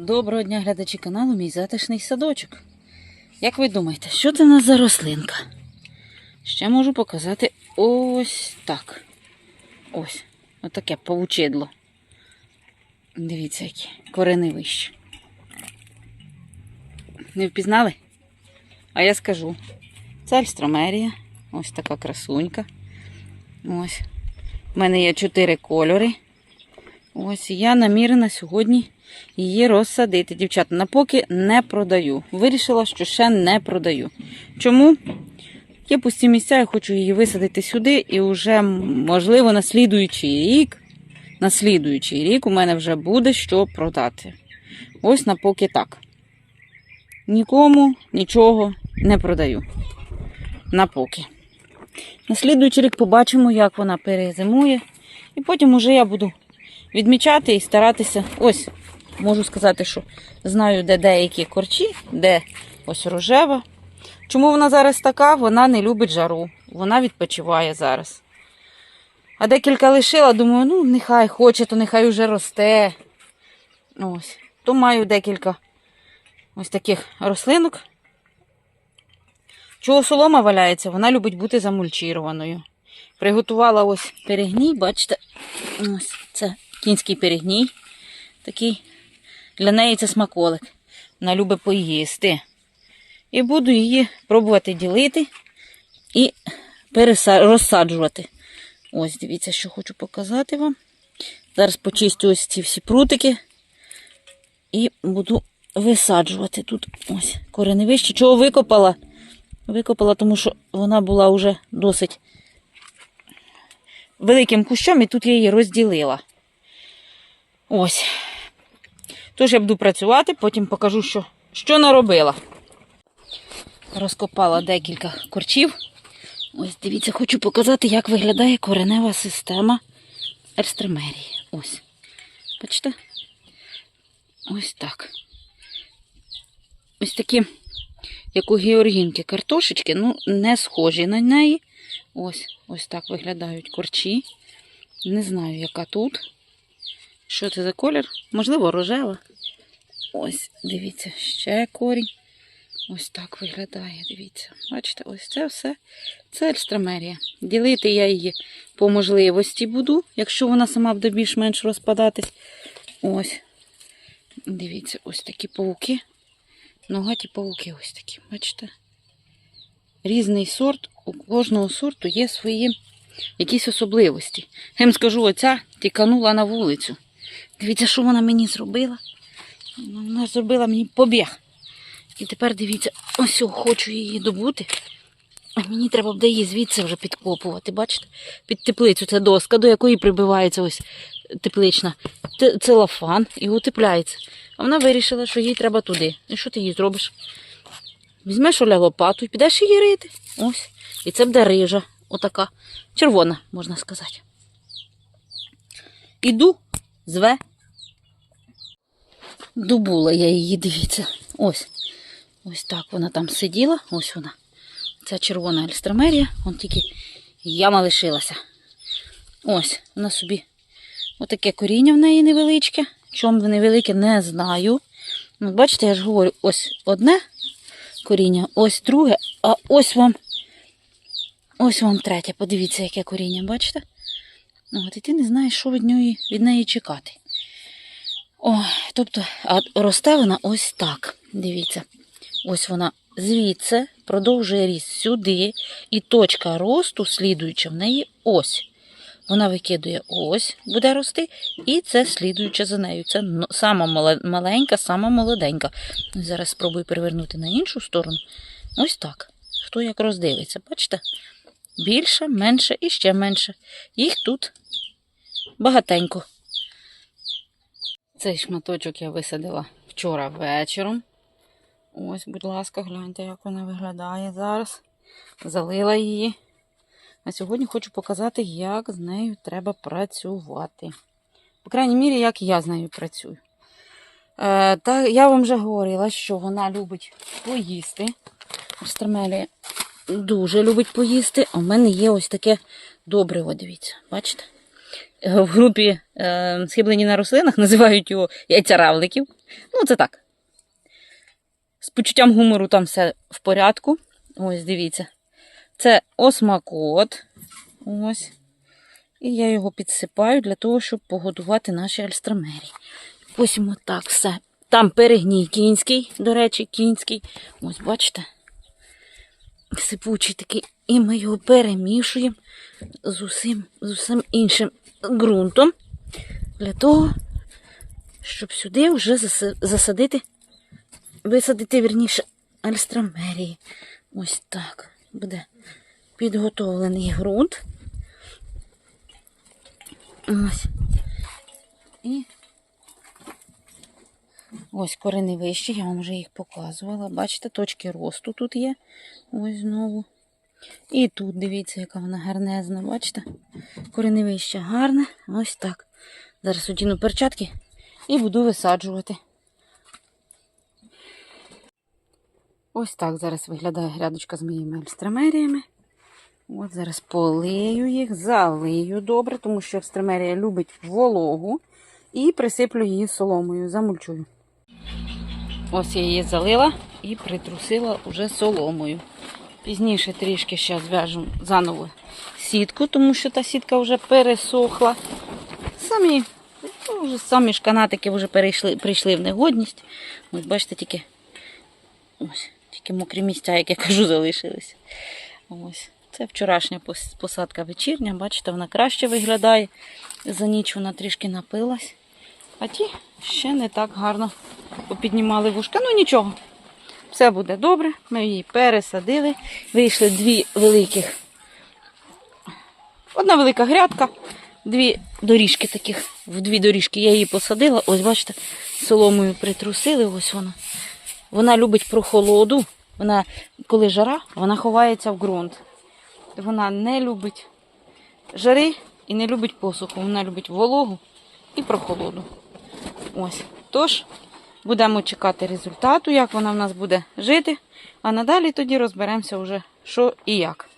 Доброго дня, глядачі каналу Мій затишний садочок. Як ви думаєте, що це у нас за рослинка? Ще можу показати ось так. Ось. Отаке павучидло. Дивіться, які корени вищі. Не впізнали? А я скажу. Це альстромерія. Ось така красунька. Ось. У мене є чотири кольори. Ось я намірена сьогодні її розсадити. Дівчата, напоки не продаю. Вирішила, що ще не продаю. Чому? Є пусті місця, я хочу її висадити сюди, і вже, можливо, на слідуючий рік, на слідуючий рік у мене вже буде що продати. Ось напоки так. Нікому нічого не продаю. Напоки. На слідуючий рік побачимо, як вона перезимує. І потім уже я буду відмічати і старатися. Ось, можу сказати, що знаю, де деякі корчі, де ось рожева. Чому вона зараз така? Вона не любить жару. Вона відпочиває зараз. А декілька лишила, думаю, ну нехай хоче, то нехай уже росте. Ось. То маю декілька ось таких рослинок. Чого солома валяється, вона любить бути замульчірованою. Приготувала ось перегній, бачите, ось це кінський перегній. Такий. Для неї це смаколик. Вона любить поїсти. І буду її пробувати ділити і розсаджувати. Ось, дивіться, що хочу показати вам. Зараз почистю ось ці всі прутики і буду висаджувати тут ось кореневище. Чого викопала? Викопала, тому що вона була вже досить великим кущом, і тут я її розділила. Ось. Тож я буду працювати, потім покажу, що, що наробила. Розкопала декілька корчів. Ось, дивіться, хочу показати, як виглядає коренева система ерстремерії. Ось. Бачите? Ось так. Ось такі, як у георгінки, картошечки, ну, не схожі на неї. Ось, ось так виглядають корчі. Не знаю, яка тут. Що це за колір? Можливо, рожева. Ось, дивіться, ще корінь. Ось так виглядає, дивіться. Бачите, ось це все. Це ельстромерія. Ділити я її по можливості буду, якщо вона сама буде більш-менш розпадатись. Ось. Дивіться, ось такі пауки. Ногаті пауки ось такі, бачите? Різний сорт, у кожного сорту є свої якісь особливості. Гем скажу, оця тіканула на вулицю. Дивіться, що вона мені зробила. Вона зробила мені побіг. І тепер дивіться, ось хочу її добути. А мені треба буде її звідси вже підкопувати. Бачите? Під теплицю це доска, до якої прибивається ось теплична те- целофан і утепляється. А вона вирішила, що їй треба туди. І що ти їй зробиш? Візьмеш Оля лопату і підеш її рити. Ось. І це буде рижа. Отака. Червона, можна сказати. Іду, зве. Добула я її, дивіться. Ось. Ось так вона там сиділа. Ось вона. Це червона ельстромерія. Вон тільки яма лишилася. Ось, вона собі. Отаке коріння в неї невеличке. Чому невелике, не знаю. Ну, бачите, я ж говорю, ось одне коріння, ось друге, а ось вам. Ось вам третє. Подивіться, яке коріння, бачите? Ну, От, і ти не знаєш, що від неї, від неї чекати. О, тобто, росте вона ось так. Дивіться. Ось вона звідси продовжує ріст сюди, і точка росту слідуюча в неї ось. Вона викидує ось, буде рости, і це слідуюча за нею. Це сама маленька, сама молоденька. Зараз спробую перевернути на іншу сторону. Ось так. Хто як роздивиться, бачите? Більше, менше і ще менше. Їх тут багатенько. Цей шматочок я висадила вчора вечором. Ось, будь ласка, гляньте, як вона виглядає зараз. Залила її. А сьогодні хочу показати, як з нею треба працювати. По крайній мірі, як я з нею працюю. Е, та я вам вже говорила, що вона любить поїсти. Стремелі дуже любить поїсти. А в мене є ось таке добриво, дивіться, бачите? е, в групі е, схиблені на рослинах називають його яйця-равликів. Ну, це так. З почуттям гумору там все в порядку. Ось, дивіться. Це осмакот. Ось. І я його підсипаю для того, щоб погодувати наші альстромері. Ось так все. Там перегній кінський, до речі, кінський. Ось, бачите? Сипучий такий. І ми його перемішуємо з усім, з усім іншим ґрунтом для того, щоб сюди вже засадити, висадити, вірніше, альстромерії. Ось так буде підготовлений ґрунт. Ось. І ось корени вищі, я вам вже їх показувала. Бачите, точки росту тут є. Ось знову. І тут дивіться, яка вона гарнезна, бачите? Кореневище гарне. Ось так. Зараз одіну перчатки і буду висаджувати. Ось так зараз виглядає грядочка з моїми ельстремеріями. От зараз полию їх, залию добре, тому що екстремерія любить вологу. І присиплю її соломою, замульчую. Ось я її залила і притрусила уже соломою. Пізніше трішки ще зв'яжу заново сітку, тому що та сітка вже пересохла. Самі, ну, вже самі ж канатики вже перейшли, прийшли в негодність. Ось бачите, тільки, ось, тільки мокрі місця, як я кажу, залишились. Ось. Це вчорашня посадка вечірня. Бачите, вона краще виглядає. За ніч вона трішки напилась. А ті ще не так гарно попіднімали вушка. Ну нічого. Все буде добре. Ми її пересадили. Вийшли дві великих. Одна велика грядка, дві доріжки таких. В дві доріжки я її посадила. Ось, бачите, соломою притрусили. Ось вона. Вона любить прохолоду. Вона, коли жара, вона ховається в ґрунт. Вона не любить жари і не любить посуху. Вона любить вологу і прохолоду. Ось. Тож, будемо чекати результату, як вона в нас буде жити. А надалі тоді розберемося вже, що і як.